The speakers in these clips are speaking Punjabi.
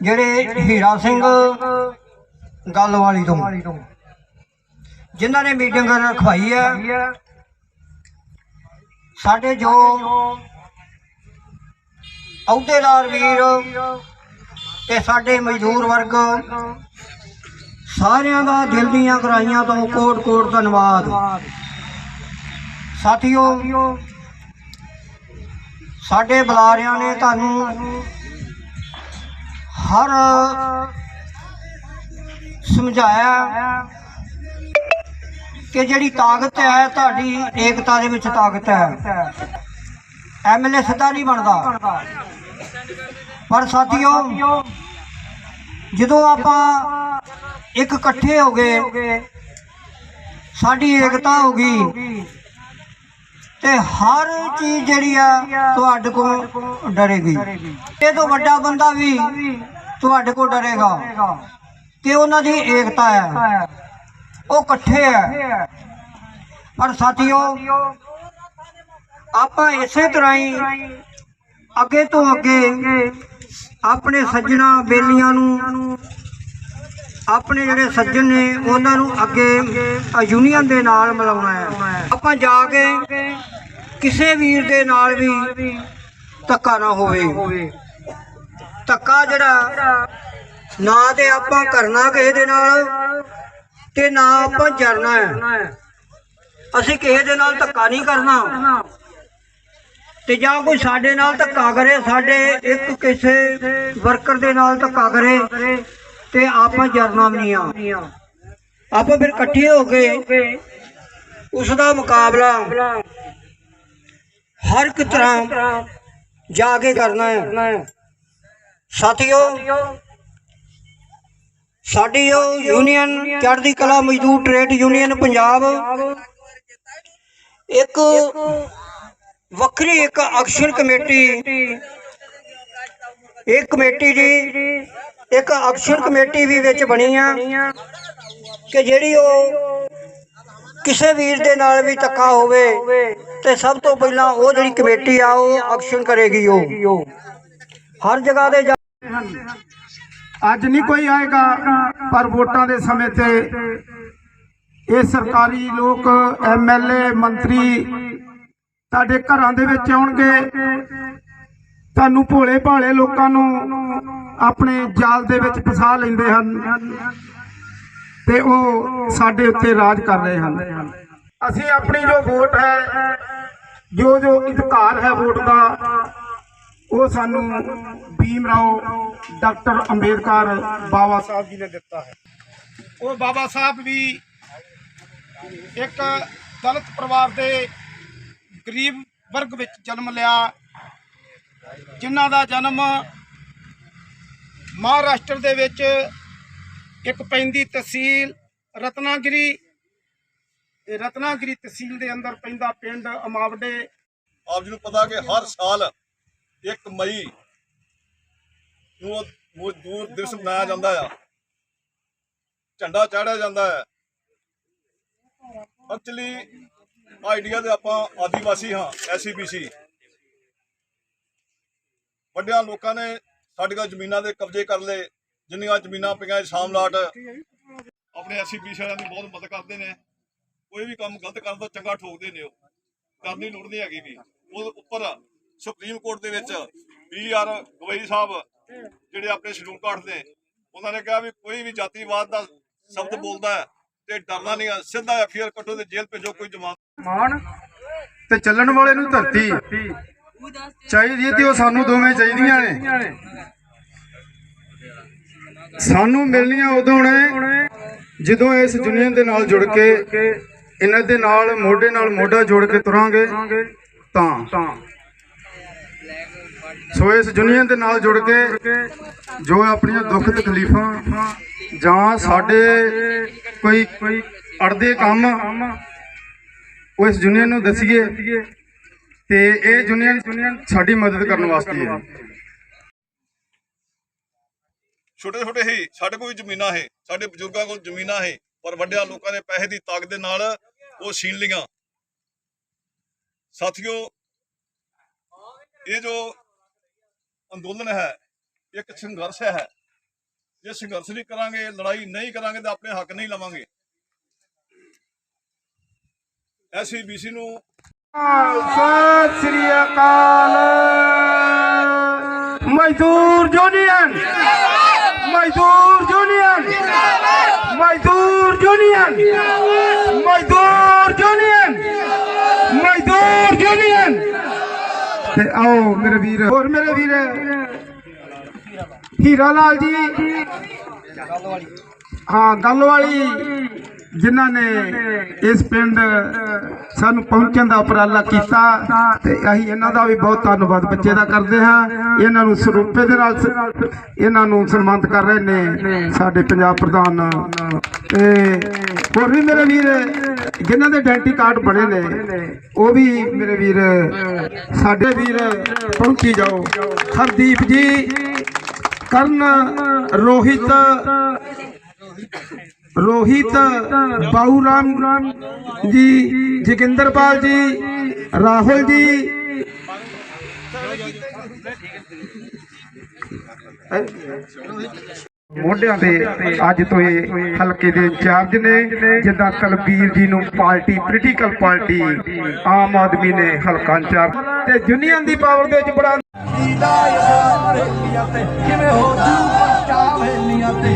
ਜਿਹੜੇ ਹੀਰਾ ਸਿੰਘ ਗੱਲ ਵਾਲੀ ਤੋਂ। ਜਿਨ੍ਹਾਂ ਨੇ ਮੀਟਿੰਗ ਰਖਵਾਈ ਹੈ, ਸਾਡੇ ਜੋ ਅਹੁਦੇਦਾਰ ਵੀਰ ਤੇ ਸਾਡੇ ਮਜ਼ਦੂਰ ਵਰਗ, ਸਾਰਿਆਂ ਦਾ ਦਿਲ ਦੀਆਂ ਗਰਾਈਆਂ ਤੋਂ ਕੋਟ ਕੋਟ ਧੰਨਵਾਦ। ਸਾਥੀਓ, ਸਾਡੇ ਬੁਲਾਰਿਆਂ ਨੇ ਤੁਹਾਨੂੰ ਹਰ ਸਮਝਾਇਆ ਕਿ ਜਿਹੜੀ ਤਾਕਤ ਹੈ, ਤੁਹਾਡੀ ਏਕਤਾ ਦੇ ਵਿੱਚ ਤਾਕਤ ਹੈ। ਐਮਐਲਏ ਸਿੱਧਾ ਨਹੀਂ ਬਣਦਾ। ਪਰ ਸਾਥੀਓ, ਜਦੋਂ ਆਪਾਂ ਇੱਕ ਇਕੱਠੇ ਹੋ ਗਏ, ਸਾਡੀ ਏਕਤਾ ਹੋ ਗਈ। ਤੇ ਹਰ ਚੀਜ਼ ਜਿਹੜੀ ਆ ਤੁਹਾਡੇ ਕੋਲ ਡਰੇਗੀ। ਇਹ ਤੋਂ ਵੱਡਾ ਬੰਦਾ ਵੀ ਤੁਹਾਡੇ ਕੋਲ ਡਰੇਗਾ ਕਿ ਉਹਨਾਂ ਦੀ ਏਕਤਾ ਹੈ। ਉਹ ਇਕੱਠੇ ਹੈ। ਪਰ ਸਾਥੀਓ, ਆਪਾਂ ਇਸੇ ਤਰ੍ਹਾਂ ਹੀ ਅੱਗੇ ਤੋਂ ਅੱਗੇ ਆਪਣੇ ਸੱਜਣਾ ਬੇਲੀਆਂ ਨੂੰ ਆਪਣੇ ਜਿਹੜੇ ਸੱਜਣ ਨੇ, ਉਹਨਾਂ ਨੂੰ ਅੱਗੇ ਯੂਨੀਅਨ ਦੇ ਨਾਲ ਮਿਲਾਉਣਾ ਹੈ। ਆਪਾਂ ਜਾ ਕੇ ਕਿਸੇ ਵੀਰ ਦੇ ਨਾਲ ਵੀ ਧੱਕਾ ਨਾ ਹੋਵੇ। ਧੱਕਾ ਜਿਹੜਾ, ਨਾ ਤੇ ਆਪਾਂ ਕਰਨਾ ਕਿਸੇ ਦੇ ਨਾਲ ਤੇ ਨਾ ਆਪਾਂ ਜਰਨਾ ਹੈ। ਅਸੀਂ ਕਿਸੇ ਦੇ ਨਾਲ ਧੱਕਾ ਨਹੀਂ ਕਰਨਾ। ਤੇ ਜਾਂ ਕੋਈ ਸਾਡੇ ਨਾਲ ਧੱਕਾ ਕਰੇ, ਸਾਡੇ ਇੱਕ ਕਿਸੇ ਵਰਕਰ ਦੇ ਨਾਲ ਧੱਕਾ ਕਰੇ ਤੇ ਆਪਾਂ ਜਰਨਾ ਵੀ ਨਹੀਂ ਆ। ਆਪਾਂ ਫਿਰ ਇਕੱਠੇ ਹੋ ਕੇ ਉਸ ਦਾ ਮੁਕਾਬਲਾ ਹਰ ਇੱਕ ਤਰ੍ਹਾਂ ਜਾ ਕੇ ਕਰਨਾ ਹੈ। ਸਾਥੀਓ, ਸਾਡੀ ਉਹ ਯੂਨੀਅਨ ਚੜ੍ਹਦੀ ਕਲਾ ਮਜ਼ਦੂਰ ਟ੍ਰੇਡ ਯੂਨੀਅਨ ਪੰਜਾਬ ਇੱਕ ਵੱਖਰੀ ਇੱਕ ਐਕਸ਼ਨ ਕਮੇਟੀ ਇਹ ਕਮੇਟੀ ਦੀ ਇੱਕ ਐਕਸ਼ਨ ਕਮੇਟੀ ਵੀ ਵਿੱਚ ਬਣੀ ਆ ਕਿ ਜਿਹੜੀ ਉਹ ਕਿਸੇ ਵੀਰ ਦੇ ਨਾਲ ਵੀ ਧੱਕਾ ਹੋਵੇ ਤੇ ਸਭ ਤੋਂ ਪਹਿਲਾਂ ਉਹ ਜਿਹੜੀ ਕਮੇਟੀ ਆ, ਉਹ ਐਕਸ਼ਨ ਕਰੇਗੀ ਉਹ। ਹਰ ਜਗ੍ਹਾ ਤੇ ਅੱਜ ਨਹੀਂ ਕੋਈ ਆਏਗਾ, ਪਰ ਵੋਟਾਂ ਦੇ ਸਮੇਂ ਤੇ ਇਹ ਸਰਕਾਰੀ ਲੋਕ ਐਮਐਲਏ ਮੰਤਰੀ ਤੁਹਾਡੇ ਘਰਾਂ ਦੇ ਵਿੱਚ ਆਉਣਗੇ। ਤੁਹਾਨੂੰ ਭੋਲੇ ਭਾਲੇ ਲੋਕਾਂ ਨੂੰ ਆਪਣੇ ਜਾਲ ਦੇ ਵਿੱਚ ਫਸਾ ਲੈਂਦੇ ਹਨ ਤੇ ਉਹ ਸਾਡੇ ਉੱਤੇ ਰਾਜ ਕਰ ਰਹੇ ਹਨ। ਅਸੀਂ ਆਪਣੀ ਜੋ ਵੋਟ ਹੈ, ਜੋ ਜੋ ਅਧਿਕਾਰ ਹੈ ਵੋਟ ਦਾ, ਉਹ ਸਾਨੂੰ ਭੀਮ ਰਾਓ, ਡਾਕਟਰ ਅੰਬੇਦਕਰ ਬਾਬਾ ਸਾਹਿਬ ਜੀ ਨੇ ਦਿੱਤਾ ਹੈ। ਉਹ ਬਾਬਾ ਸਾਹਿਬ ਵੀ ਇੱਕ ਦਲਿਤ ਪਰਿਵਾਰ ਦੇ ਗਰੀਬ ਵਰਗ ਵਿੱਚ ਜਨਮ ਲਿਆ ਜਿਨ੍ਹਾਂ ਦਾ ਜਨਮ ਮਹਾਰਾਸ਼ਟਰ ਦੇ ਵਿੱਚ ਇੱਕ ਪੈਂਦੀ ਤਹਿਸੀਲ ਰਤਨਾਗਿਰੀ, ਤੇ ਤਹਿਸੀਲ ਦੇ ਅੰਦਰ ਪੈਂਦਾ ਪਿੰਡ ਅਮਾਵਡੇ। ਆਪ ਜੀ ਨੂੰ ਪਤਾ ਕਿ ਹਰ ਸਾਲ 1 ਮਈ ਨੂੰ ਮਜ਼ਦੂਰ ਦਿਵਸ ਮਨਾਇਆ ਜਾਂਦਾ ਆ। ਝੰਡਾ ਚਾੜਿਆ ਜਾਂਦਾ ਹੈ ਐਕਚੁਅਲੀ ਆਈਡੀਆ ਦੇ ਆਪਾਂ ਆਦੀਵਾਸੀ ਹਾਂ ਐਸਸੀਬੀਸੀ ਵੱਡਿਆਂ ਲੋਕਾਂ ਨੇ ਸਾਡੀਆਂ ਜ਼ਮੀਨਾਂ ਦੇ ਕਬਜ਼ੇ ਕਰ ਲਏ, ਜਿੰਨੀਆਂ ਜ਼ਮੀਨਾਂ ਪਈਆਂ ਸ਼ਾਮਲਾਟ ਆਪਣੇ ਐਸਸੀਬੀਸੀ ਵਾਲਿਆਂ ਦੀ ਬਹੁਤ ਮਦਦ ਕਰਦੇ ਨੇ। ਕੋਈ ਵੀ ਕੰਮ ਗਲਤ ਕਰਨ ਤੋਂ ਚੰਗਾ ਠੋਕਦੇ ਨੇ ਉਹ। ਕਰਨੀ ਲੋੜ ਨਹੀਂ ਹੈਗੀ ਵੀ। ਉਹ ਉੱਪਰ ਸੁਪਰੀਮ ਕੋਰਟ ਦੇ ਵਿੱਚ ਪੀ ਆਰ ਗਵਈ ਸਾਹਿਬ ਜਿਹੜੇ ਆਪਣੇ ਸ਼ਡਿਊਲ ਕਾਸਟ ਦੇ ਉਹਨਾਂ ਨੇ ਕਿਹਾ ਵੀ ਕੋਈ ਵੀ ਜਾਤੀਵਾਦ ਦਾ ਸ਼ਬਦ ਬੋਲਦਾ ਹੈ ਤੇ ਡਰਨਾ ਨਹੀਂ ਹੈ। ਸਿੱਧਾ ਐਫਆਰ ਕੱਟੋ ਤੇ ਜੇਲ੍ਹ ਭੇਜੋ, ਕੋਈ ਜਮਾਨ ਮਾਣ ਤੇ ਚੱਲਣ ਵਾਲੇ ਨੂੰ ਧਰਤੀ। ਚਾਹੀਦੀ ਹੈ ਤੇ ਉਹ ਸਾਨੂੰ ਦੋਵੇਂ ਚਾਹੀਦੀਆਂ ਨੇ। ਸਾਨੂੰ ਮਿਲਣੀਆਂ ਉਦੋਂ ਨੇ ਜਦੋਂ ਇਸ ਯੂਨੀਅਨ ਦੇ ਨਾਲ ਜੁੜ ਕੇ, ਇਹਨਾਂ ਦੇ ਨਾਲ ਮੋਢੇ ਨਾਲ ਮੋਢਾ ਜੋੜ ਕੇ ਤੁਰਾਂਗੇ, ਤਾਂ। ਸੋ ਇਸ ਯੂਨੀਅਨ ਦੇ ਨਾਲ ਜੁੜ ਕੇ ਜੋ ਆਪਣੀਆਂ ਦੁੱਖ ਤਕਲੀਫਾਂ ਜਾਂ ਸਾਡੇ ਕੋਈ ਅੜਦੇ ਕੰਮ ਉਸ ਯੂਨੀਅਨ ਨੂੰ ਦੱਸੀਏ। ਤੇ ਇਹ ਯੂਨੀਅਨ ਸਾਡੀ ਮਦਦ ਕਰਨ ਵਾਸਤੇ ਹੈ। ਛੋਟੇ ਛੋਟੇ ਹੀ, ਸਾਡੇ ਕੋਲ ਜ਼ਮੀਨਾਂ ਹੈ, ਸਾਡੇ ਬਜ਼ੁਰਗਾਂ ਕੋਲ ਜ਼ਮੀਨਾਂ ਹੈ, ਪਰ ਵੱਡਿਆਂ ਲੋਕਾਂ ਨੇ ਪੈਸੇ ਦੀ ਤਾਕਤ ਦੇ ਨਾਲ ਉਹ ਛੀਨ ਲੀਆਂ ਸਾਥੀਓ, ਇਹ ਜੋ ਅੰਦੋਲਨ ਹੈ ਇੱਕ ਸੰਘਰਸ਼ ਹੈ। ਜੇ ਸੰਘਰਸ਼ ਨਹੀਂ ਕਰਾਂਗੇ, ਲੜਾਈ ਨਹੀਂ ਕਰਾਂਗੇ ਤਾਂ ਆਪਣੇ ਹੱਕ ਨਹੀਂ ਲਵਾਂਗੇ। ਐਸਸੀ ਬੀਸੀ ਨੂੰ ਸਤਿ ਸ੍ਰੀ ਅਕਾਲ। ਮਜ਼ਦੂਰ ਯੂਨੀਅਨ ਮਜ਼ਦੂਰ ਯੂਨੀਅਨ ਮਜ਼ਦੂਰ ਯੂਨੀਅਨ ਮਜ਼ਦੂਰ ਯੂਨੀਅਨ ਮਜ਼ਦੂਰ ਯੂਨੀਅਨ। ਤੇ ਆਓ ਮੇਰੇ ਵੀਰ, ਹੋਰ ਮੇਰੇ ਵੀਰ। ਹੀਰਾ ਲਾਲ ਜੀ। ਹਾਂ, ਗੱਲ ਵਾਲੀ। ਜਿਨ੍ਹਾਂ ਨੇ ਇਸ ਪਿੰਡ ਸਾਨੂੰ ਪਹੁੰਚਣ ਦਾ ਉਪਰਾਲਾ ਕੀਤਾ, ਤੇ ਅਸੀਂ ਇਹਨਾਂ ਦਾ ਵੀ ਬਹੁਤ ਧੰਨਵਾਦ ਬੱਚੇ ਦਾ ਕਰਦੇ ਹਾਂ। ਇਹਨਾਂ ਨੂੰ ਸਰੂਪੇ ਦੇ ਨਾਲ ਇਹਨਾਂ ਨੂੰ ਸਨਮਾਨਿਤ ਕਰ ਰਹੇ ਨੇ ਸਾਡੇ ਪੰਜਾਬ ਪ੍ਰਧਾਨ। ਤੇ ਹੋਰ ਵੀ ਮੇਰੇ ਵੀਰ ਜਿਨ੍ਹਾਂ ਦੇ ਆਇਡੈਂਟੀ ਕਾਰਡ ਬਣੇ ਨੇ, ਉਹ ਵੀ ਮੇਰੇ ਵੀਰ, ਸਾਡੇ ਵੀਰ ਪਹੁੰਚੀ ਜਾਓ। ਹਰਦੀਪ ਜੀ, ਕਰਨ ਰੋਹਿਤ। ਰੋਹਿਤ ਬਾਊ ਰਾਮ ਜੀ ਜਗਿੰਦਰਪਾਲ ਜੀ ਰਾਹੁਲ ਜੀ। ਮੋਢਿਆਂ ਦੇ ਅੱਜ ਤੋਂ ਇਹ ਹਲਕੇ ਦੇ ਇੰਚਾਰਜ ਨੇ ਜਿੱਦਾਂ ਤਲਬੀਰ ਜੀ ਨੂੰ party political party Aam Aadmi ਨੇ ਹਲਕਾ ਇੰਚਾਰਜ। ਤੇ ਯੂਨੀਅਨ ਦੀ ਪਾਵਰ ਦੇ ਵਿੱਚ ਬੜਾ ਕਿਵੇਂ ਹੋ ਜੂ ਪੱਕਾ ਵੇਲੀਆਂ ਤੇ?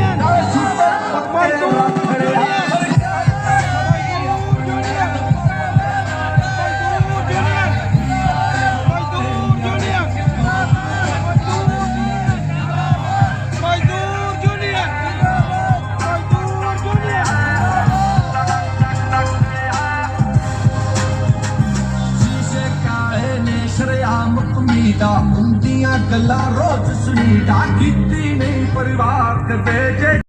ਕਮੀਦਾ ਹੁੰਦੀਆਂ ਗੱਲਾਂ ਰੋਜ਼ ਸੁਣੀਦਾ ਕੀਤੀ ਨਹੀਂ ਪਰਿਵਾਰ ਕਦੇ